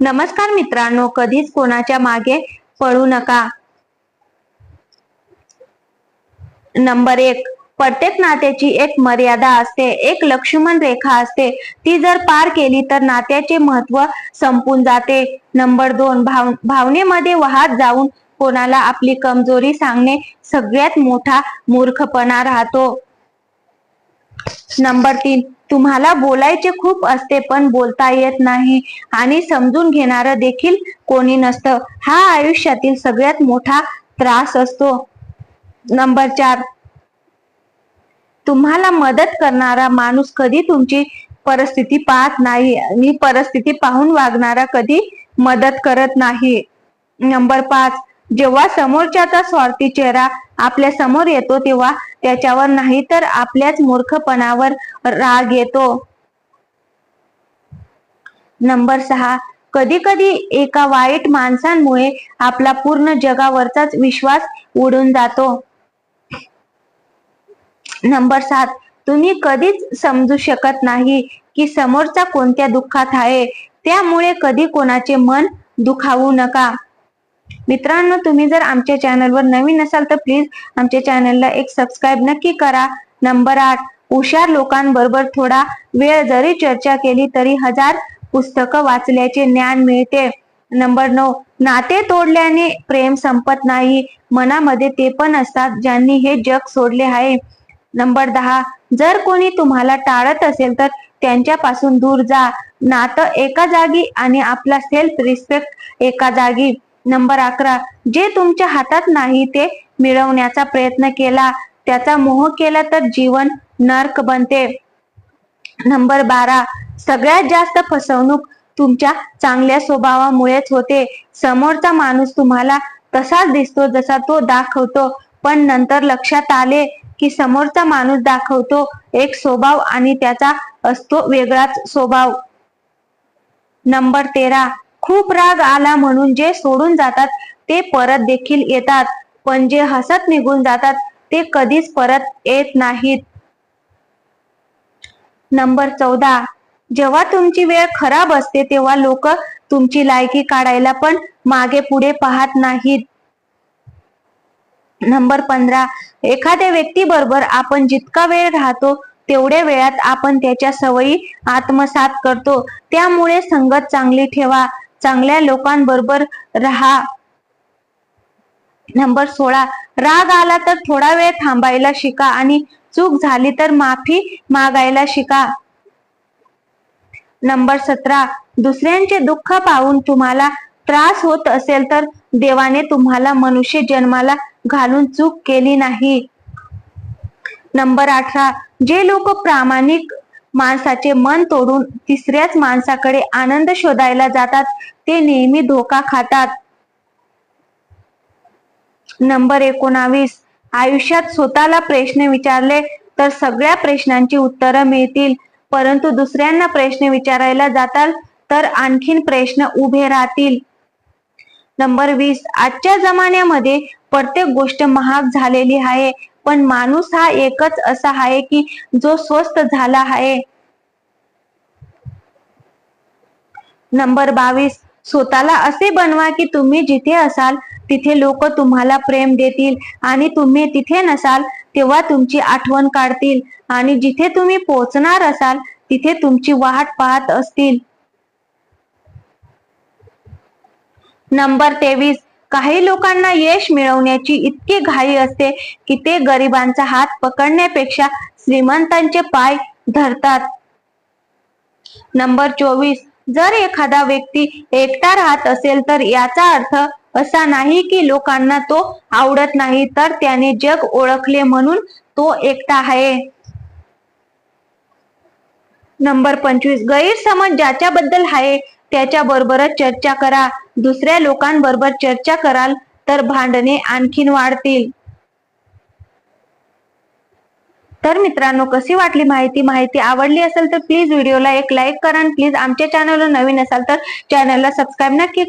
नमस्कार मित्रांनो कधीच कोणाच्या मागे पळू नका. नंबर एक प्रत्येक नात्याची एक मर्यादा असते एक लक्ष्मण रेखा असते. ती जर पार केली तर नात्याचे महत्त्व संपून जाते. नंबर दोन भाव भावनेमध्ये वाहत जाऊन कोणाला आपली कमजोरी सांगणे सगळ्यात मोठा मूर्खपणा राहतो. नंबर तीन तुम्हाला बोलायचे खूप असते पण बोलता येत नाही. आणि समजून घेणार देखील कोणी नसतं. हा आयुष्यातील सगळ्यात मोठा त्रास असतो. नंबर चार. तुम्हाला मदत करणारा माणूस कधी तुमची परिस्थिती पाहत नाही आणि परिस्थिती पाहून वागणारा कधी मदत करत नाही. नंबर पाच. जेव्हा समोरच्याचा स्वार्थी चेहरा आपल्यासमोर येतो तेव्हा त्याच्यावर नाही तर आपल्याच मूर्खपणावर राग येतो. नंबर सहा कधी कधी एका वाईट माणसांमुळे आपला पूर्ण जगावरचाच विश्वास उडून जातो. नंबर सात तुम्ही कधीच समजू शकत नाही की समोरचा कोणत्या दुःखात आहे. त्यामुळे कधी कोणाचे मन दुखावू नका. मित्रांनो तुम्ही जर आमच्या चॅनलवर नवीन असाल तर प्लीज आमच्या चॅनलला एक सबस्क्राईब नक्की करा. नंबर आठ हुशार लोकांबरोबर थोडा वेळ जरी चर्चा केली तरी हजार पुस्तकं वाचल्याचे ज्ञान मिळते. नंबर नऊ नाते तोडल्याने प्रेम संपत नाही. मनामध्ये ते पण असतात ज्यांनी हे जग सोडले आहे. नंबर दहा जर कोणी तुम्हाला टाळत असेल तर त्यांच्यापासून दूर जा. नातं एका जागी आणि आपला सेल्फ रिस्पेक्ट एका जागी. नंबर अकरा. जे तुमच्या हातात नाही ते मिळवण्याचा प्रयत्न केला. त्याचा मोह केला तर जीवन नर्क बनते. नंबर बारा. सगळ्यात जास्त फसवणूक तुमच्या चांगल्या स्वभावामुळेच होते. समोरचा माणूस तुम्हाला तसाच दिसतो जसा तो दाखवतो. पण नंतर लक्षात आले की समोरचा माणूस दाखवतो एक स्वभाव आणि त्याचा असतो वेगळाच स्वभाव. नंबर तेरा. खूप राग आला म्हणून जे सोडून जातात ते परत देखील येतात. पण जे हसत निघून जातात ते कधीच परत येत नाहीत. नंबर चौदा. जेव्हा तुमची वेळ खराब असते तेव्हा लोक तुमची लायकी काढायला पण मागे पुढे पाहत नाहीत. नंबर पंधरा. एखाद्या व्यक्तीबरोबर आपण जितका वेळ राहतो तेवढ्या वेळात आपण त्याच्या सवयी आत्मसात करतो. त्यामुळे संगत चांगली ठेवा. चांगल्या लोकांबरोबर राहा. नंबर सोळा राग आला तर थोडा वेळ थांबायला शिका आणि चूक झाली तर माफी मागायला शिका. नंबर सतरा दुसऱ्यांचे दुःख पाहून तुम्हाला त्रास होत असेल तर देवाने तुम्हाला मनुष्य जन्माला घालून चूक केली नाही. नंबर अठरा जे लोक प्रामाणिक माणसाचे मन तोडून तिसऱ्याच माणसाकडे आनंद शोधायला जातात. ते नेहमी धोका खातात. नंबर एकोणावीस. आयुष्यात स्वतःला प्रश्न विचारले तर सगळ्या प्रश्नांची उत्तरं मिळतील. परंतु दुसऱ्यांना प्रश्न विचारायला जाताल तर आणखीन प्रश्न उभे राहतील. नंबर वीस. आजच्या जमान्यामध्ये प्रत्येक गोष्ट महाग झालेली आहे. पण माणूस हा एकच असा आहे की जो स्वस्त झाला आहे. नंबर बावीस स्वतःला असे बनवा की तुम्ही जिथे असाल तिथे लोक तुम्हाला प्रेम देतील आणि तुम्ही तिथे नसाल तेव्हा तुमची आठवण काढतील आणि जिथे तुम्ही पोहोचणार असाल तिथे तुमची वाट पाहत असतील. नंबर तेवीस काही लोकांना यश मिळवण्याची इतकी घाई असते की ते गरिबांचा हात पकडण्यापेक्षा श्रीमंतांचे पाय धरतात. नंबर चोवीस. जर एखादा व्यक्ती एकटा राहत असेल तर याचा अर्थ असा नाही की लोकांना तो आवडत नाही तर त्याने जग ओळखले म्हणून तो एकटा आहे. नंबर पंचवीस. गैरसमज ज्याच्याबद्दल आहे त्याच्या बरोबरच चर्चा करा. दुसऱ्या लोकांबरोबर चर्चा कराल तर भांडणे आणखीन वाढतील. तर मित्रांनो कशी वाटली माहिती? माहिती आवडली असेल तर प्लीज व्हिडिओला एक लाईक करा प्लीज आमच्या चॅनलला नवीन असाल तर चॅनलला सबस्क्राईब नक्की